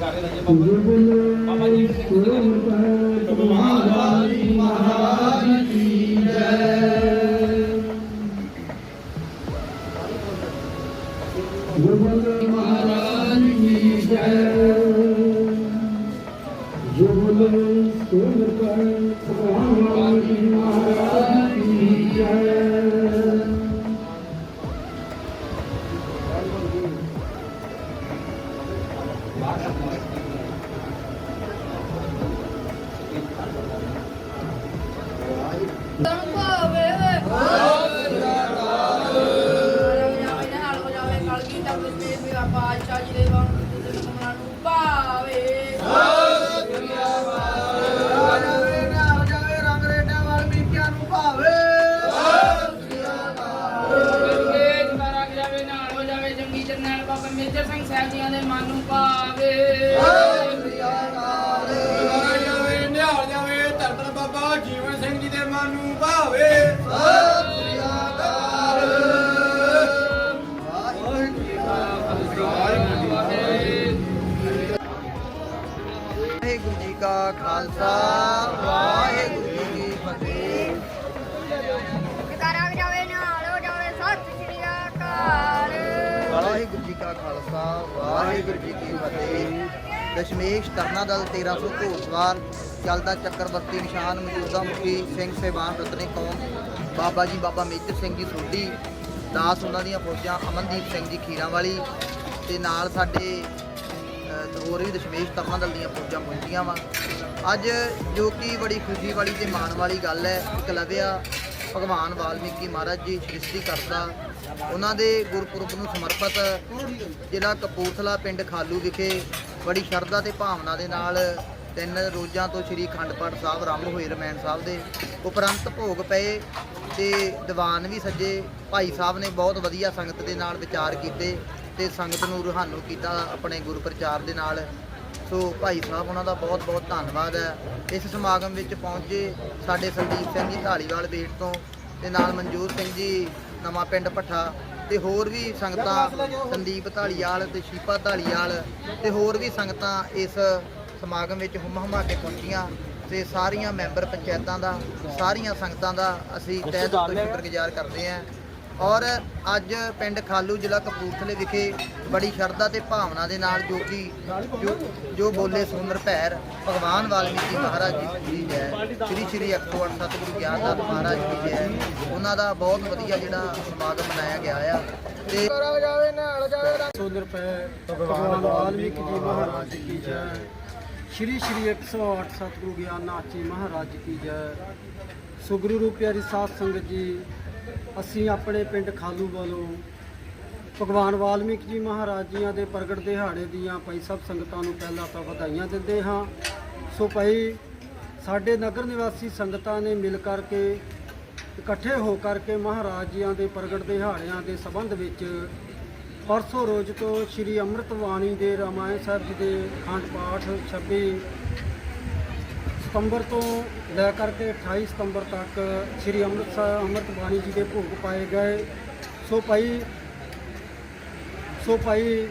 ਕਰ ਰਹੇ ਨੇ ਬਾਬਾ ਬਾਬਾ ਜੀ ਤਨ ਭਾਵੇ ਹਾਲ ਹੋ ਮੇਜਰ ਸਿੰਘ ਸਾਹਿਬ ਜੀਆਂ ਦੇ ਮਨ ਨੂੰ ਭਾਵੇ ਜਾਵੇ ਨਿਹਾਲ ਜਾਵੇ ਧਰਤਨ ਬਾਬਾ ਜੀਵਨ ਸਿੰਘ ਜੀ ਦੇ ਮਨ ਨੂੰ ਭਾਵੇ। ਵਾਹਿਗੁਰੂ ਜੀ ਕਾ ਖਾਲਸਾ, ਵਾਹਿਗੁਰੂ ਜੀ ਕੀ ਫਤਿਹ। ਵਾਹਿਗੁਰੂ ਖਾਲਸਾ, ਵਾਹਿਗੁਰੂ ਜੀ ਕੀ ਫਤਿਹ। ਦਸ਼ਮੇਸ਼ ਤਰਨਾ ਦਲ 1300 ਘੋੜਸਵਾਰ ਚੱਲਦਾ ਚੱਕਰਵਰਤੀ ਨਿਸ਼ਾਨ ਮੌਜੂਦਾ ਮੁਖੀ ਸਿੰਘ ਸੇਵਾਨ ਰਤਨੇ ਕੌਮ ਬਾਬਾ ਜੀ ਬਾਬਾ ਮੇਜਰ ਸਿੰਘ ਜੀ ਸੋਢੀ, ਦਾਸ ਉਹਨਾਂ ਦੀਆਂ ਫੌਜਾਂ ਅਮਨਦੀਪ ਸਿੰਘ ਜੀ ਖੀਰਾਂ ਵਾਲੀ ਤੇ ਨਾਲ ਸਾਡੇ ਹੋਰ ਵੀ ਦਸ਼ਮੇਸ਼ ਤਰਨਾ ਦਲ ਦੀਆਂ ਫੌਜਾਂ ਪਹੁੰਚੀਆਂ ਵਾ। ਅੱਜ ਜੋ ਕਿ ਬੜੀ ਖੁਸ਼ੀ ਵਾਲੀ ਤੇ ਮਾਣ ਵਾਲੀ ਗੱਲ ਹੈ ਇਕਲਵਿਆ ਭਗਵਾਨ ਵਾਲਮੀਕੀ ਮਹਾਰਾਜ ਜੀ ਸ੍ਰਿਸ਼ਟੀ ਕਰਤਾ ਉਹਨਾਂ ਦੇ ਗੁਰਪੁਰਬ ਨੂੰ ਸਮਰਪਿਤ ਜ਼ਿਲ੍ਹਾ ਕਪੂਰਥਲਾ ਪਿੰਡ ਖਾਲੂ ਵਿਖੇ ਬੜੀ ਸ਼ਰਧਾ ਤੇ ਭਾਵਨਾ ਦੇ ਨਾਲ ਤਿੰਨ ਰੋਜ਼ਾਂ ਤੋਂ ਸ੍ਰੀ ਅਖੰਡ ਪਾਠ ਸਾਹਿਬ ਆਰੰਭ ਹੋਏ ਰਮੈਣ ਸਾਹਿਬ ਦੇ। ਉਪਰੰਤ ਭੋਗ ਪਏ ਤੇ ਦੀਵਾਨ ਵੀ ਸੱਜੇ। ਭਾਈ ਸਾਹਿਬ ਨੇ ਬਹੁਤ ਵਧੀਆ ਸੰਗਤ ਦੇ ਨਾਲ ਵਿਚਾਰ ਕੀਤੇ ਤੇ ਸੰਗਤ ਨੂੰ ਰੂਹਾਨੂ ਕੀਤਾ ਆਪਣੇ ਗੁਰੂ ਪ੍ਰਚਾਰ ਦੇ ਨਾਲ। ਸੋ ਭਾਈ ਸਾਹਿਬ, ਉਹਨਾਂ ਦਾ ਬਹੁਤ ਬਹੁਤ ਧੰਨਵਾਦ ਹੈ। ਇਸ ਸਮਾਗਮ ਵਿੱਚ ਪਹੁੰਚੇ ਸਾਡੇ ਸੰਦੀਪ ਸਿੰਘ ਜੀ ਢਾਲੀਵਾਲ ਬੇਟ ਤੋਂ ਤੇ ਨਾਲ ਮਨਜੂਰ ਸਿੰਘ ਜੀ, ਨਵਾਂ ਪਿੰਡ ਭੱਠਾ ਤੇ ਹੋਰ ਵੀ ਸੰਗਤਾਂ ਸੰਦੀਪ ਢਾਲੀਵਾਲ ਤੇ ਸ਼ੀਪਾ ਢਾਲੀਵਾਲ ਤੇ ਹੋਰ ਵੀ ਸੰਗਤਾਂ ਇਸ ਸਮਾਗਮ ਵਿੱਚ ਹੁਮ ਹੁਮਾ ਕੇ ਪਹੁੰਚੀਆਂ ਤੇ ਸਾਰੀਆਂ ਮੈਂਬਰ ਪੰਚਾਇਤਾਂ ਦਾ, ਸਾਰੀਆਂ ਸੰਗਤਾਂ ਦਾ ਅਸੀਂ ਤਹਿ ਦਿਲ ਤੋਂ ਸ਼ੁਕਰਗੁਜ਼ਾਰ ਕਰਦੇ ਹਾਂ। ਔਰ ਅੱਜ ਪਿੰਡ ਖਾਲੂ ਜ਼ਿਲ੍ਹਾ ਕਪੂਰਥਲੇ ਵਿਖੇ ਬੜੀ ਸ਼ਰਧਾ ਤੇ ਭਾਵਨਾ ਦੇ ਨਾਲ ਜੋ ਕਿ ਜੋ- ਜੋ ਬੋਲੇ ਸੁੰਦਰ ਭੈਰ ਭਗਵਾਨ ਵਾਲਮੀਕੀ ਮਹਾਰਾਜ ਜੀ ਦੀ ਜੈ, ਸ੍ਰੀ ਸ੍ਰੀ 108 ਸਤਿਗੁਰੂ ਗਿਆਨਨਾਥ ਮਹਾਰਾਜ ਜੀ ਜੈ, ਉਹਨਾਂ ਦਾ ਬਹੁਤ ਵਧੀਆ ਜਿਹੜਾ ਸਮਾਗਮ ਮਨਾਇਆ ਗਿਆ ਆ। ਤੇ ਸੁੰਦਰ ਪੈ ਭਗਵਾਨ ਵਾਲਮੀਕੀ ਜੀ ਮਹਾਰਾਜ ਕੀ ਜੈ, ਸ਼੍ਰੀ ਸ਼੍ਰੀ 108 ਸਤਿਗੁਰੂ ਗਿਆਨਨਾਥ ਜੀ ਮਹਾਰਾਜ ਕੀ ਜੈ, ਸੁਗਰੂ ਰੂਪ ਪਿਆਰੀ ਸਾਧ ਸੰਗਤ ਜੀ ਅਸੀਂ ਆਪਣੇ ਪਿੰਡ ਖਾਲੂ ਵੱਲੋਂ ਭਗਵਾਨ ਵਾਲਮੀਕ ਜੀ ਮਹਾਰਾਜ ਜੀਆਂ ਦੇ ਪ੍ਰਗਟ ਦਿਹਾੜੇ ਦੀਆਂ ਭਾਈ ਸਭ ਸੰਗਤਾਂ ਨੂੰ ਪਹਿਲਾਂ ਤਾਂ ਵਧਾਈਆਂ ਦਿੰਦੇ ਹਾਂ। ਸੋ ਭਾਈ, ਸਾਡੇ ਨਗਰ ਨਿਵਾਸੀ ਸੰਗਤਾਂ ਨੇ ਮਿਲ ਕਰਕੇ, ਇਕੱਠੇ ਹੋ ਕਰਕੇ ਮਹਾਰਾਜ ਜੀਆਂ ਦੇ ਪ੍ਰਗਟ ਦਿਹਾੜਿਆਂ ਦੇ ਸੰਬੰਧ ਵਿੱਚ ਪਰਸੋਂ ਰੋਜ਼ ਤੋਂ ਸ੍ਰੀ ਅੰਮ੍ਰਿਤ ਬਾਣੀ ਦੇ ਰਾਮਾਇਣ ਸਾਹਿਬ ਜੀ ਦੇ ਅਖੰਡ ਪਾਠ 26 ਸਤੰਬਰ ਤੋਂ ਲੈ ਕਰਕੇ 28 ਸਤੰਬਰ ਤੱਕ ਸ੍ਰੀ ਅੰਮ੍ਰਿਤਸਰ ਅੰਮ੍ਰਿਤ ਬਾਣੀ ਜੀ ਦੇ ਭੋਗ ਪਾਏ ਗਏ। ਸੋ ਭਾਈ ਸੋ ਭਾਈ,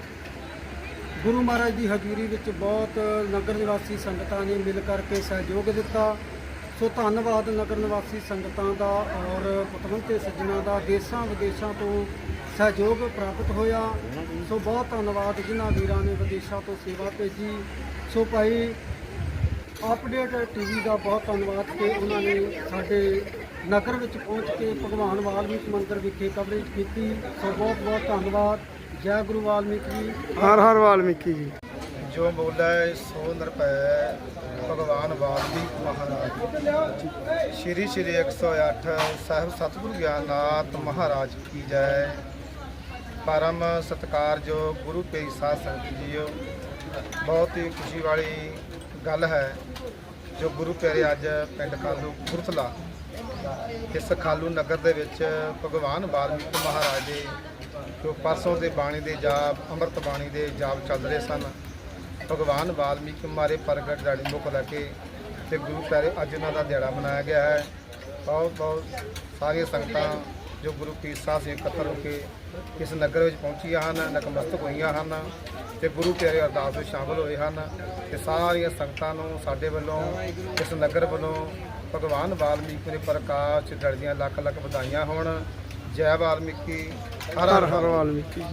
ਗੁਰੂ ਮਹਾਰਾਜ ਦੀ ਹਜ਼ੂਰੀ ਵਿੱਚ ਬਹੁਤ ਨਗਰ ਨਿਵਾਸੀ ਸੰਗਤਾਂ ਨੇ ਮਿਲ ਕਰਕੇ ਸਹਿਯੋਗ ਦਿੱਤਾ। ਸੋ ਧੰਨਵਾਦ ਨਗਰ ਨਿਵਾਸੀ ਸੰਗਤਾਂ ਦਾ ਔਰ ਪਤਵੰਤੇ ਸੱਜਣਾ ਦਾ। ਦੇਸ਼ਾਂ ਵਿਦੇਸ਼ਾਂ ਤੋਂ ਸਹਿਯੋਗ ਪ੍ਰਾਪਤ ਹੋਇਆ। ਸੋ ਬਹੁਤ ਧੰਨਵਾਦ ਜਿਨ੍ਹਾਂ ਵੀਰਾਂ ਨੇ ਵਿਦੇਸ਼ਾਂ ਤੋਂ ਸੇਵਾ ਭੇਜੀ। ਸੋ ਭਾਈ ਅਪਡੇਟ ਟੀਵੀ ਦਾ ਬਹੁਤ ਧੰਨਵਾਦ ਕਿ ਉਹਨਾਂ ਨੇ ਸਾਡੇ ਨਗਰ ਵਿੱਚ ਪਹੁੰਚ ਕੇ ਭਗਵਾਨ ਵਾਲਮੀਕ ਮੰਦਿਰ ਵਿਖੇ ਕਵਰੇਜ ਕੀਤੀ। ਸੋ ਬਹੁਤ ਬਹੁਤ ਧੰਨਵਾਦ। ਜੈ ਗੁਰੂ ਵਾਲਮੀਕੀ ਜੀ। ਹਰ ਹਰ ਵਾਲਮੀਕੀ ਜੀ। ਜੋ ਬੋਲੇ ਸੋ ਨਿਰਭੈ ਭਗਵਾਨ ਵਾਲਮੀਕ ਮਹਾਰਾਜ। ਸ਼੍ਰੀ ਸ਼੍ਰੀ 108 ਸਾਹਿਬ ਸਤਿਗੁਰੂ ਗਿਆਨਨਾਥ ਮਹਾਰਾਜ ਕੀ ਜੈ। ਪਰਮ ਸਤਿਕਾਰਯੋਗ ਗੁਰੂ ਪੀਰ ਸਾਧ ਸੰਗਤ ਜੀਓ ਬਹੁਤ ਹੀ ਖੁਸ਼ੀ ਵਾਲੀ ਗੱਲ ਹੈ ਜੋ ਗੁਰੂ ਪਿਆਰੇ ਅੱਜ ਪਿੰਡ ਖਾਲੂ ਗੁਰਥਲਾ ਇਸ ਖਾਲੂ ਨਗਰ ਦੇ ਵਿੱਚ ਭਗਵਾਨ ਵਾਲਮੀਕ ਮਹਾਰਾਜ ਦੇ ਜੋ ਪਰਸੋਂ ਦੇ ਬਾਣੀ ਦੇ ਜਾਪ, ਅੰਮ੍ਰਿਤ ਬਾਣੀ ਦੇ ਜਾਪ ਚੱਲ ਰਹੇ ਸਨ, ਭਗਵਾਨ ਵਾਲਮੀਕ ਮਾਰੇ ਪ੍ਰਗਟ ਦਿਹਾੜੇ ਮੁੱਖ ਲੈ ਕੇ ਤੇ ਗੁਰੂ ਪਿਆਰੇ ਅੱਜ ਉਹਨਾਂ ਦਾ ਦਿਹਾੜਾ ਮਨਾਇਆ ਗਿਆ ਹੈ। ਬਹੁਤ ਬਹੁਤ ਸਾਰੀਆਂ ਸੰਗਤਾਂ ਜੋ ਗੁਰੂ ਪੀਰ ਸਾਹਿਬ ਸਿੰਘ ਇਕੱਤਰ ਹੋ ਕੇ ਇਸ ਨਗਰ ਵਿੱਚ ਪਹੁੰਚੀਆਂ ਹਨ, ਨਤਮਸਤਕ ਹੋਈਆਂ ਹਨ ਤੇ ਗੁਰੂ ਪਿਆਰੇ ਅਰਦਾਸ ਵਿੱਚ ਸ਼ਾਮਲ ਹੋਏ ਹਨ ਤੇ ਸਾਰੀਆਂ ਸੰਗਤਾਂ ਨੂੰ ਸਾਡੇ ਵੱਲੋਂ, ਇਸ ਨਗਰ ਵੱਲੋਂ ਭਗਵਾਨ ਵਾਲਮੀਕੀ ਦੇ ਪ੍ਰਕਾਸ਼ ਚ ਲੱਖ ਲੱਖ ਵਧਾਈਆਂ ਹੋਣ। ਜੈ ਵਾਲਮੀਕੀ, ਹਰ ਹਰ ਹਰ ਵਾਲਮੀਕੀ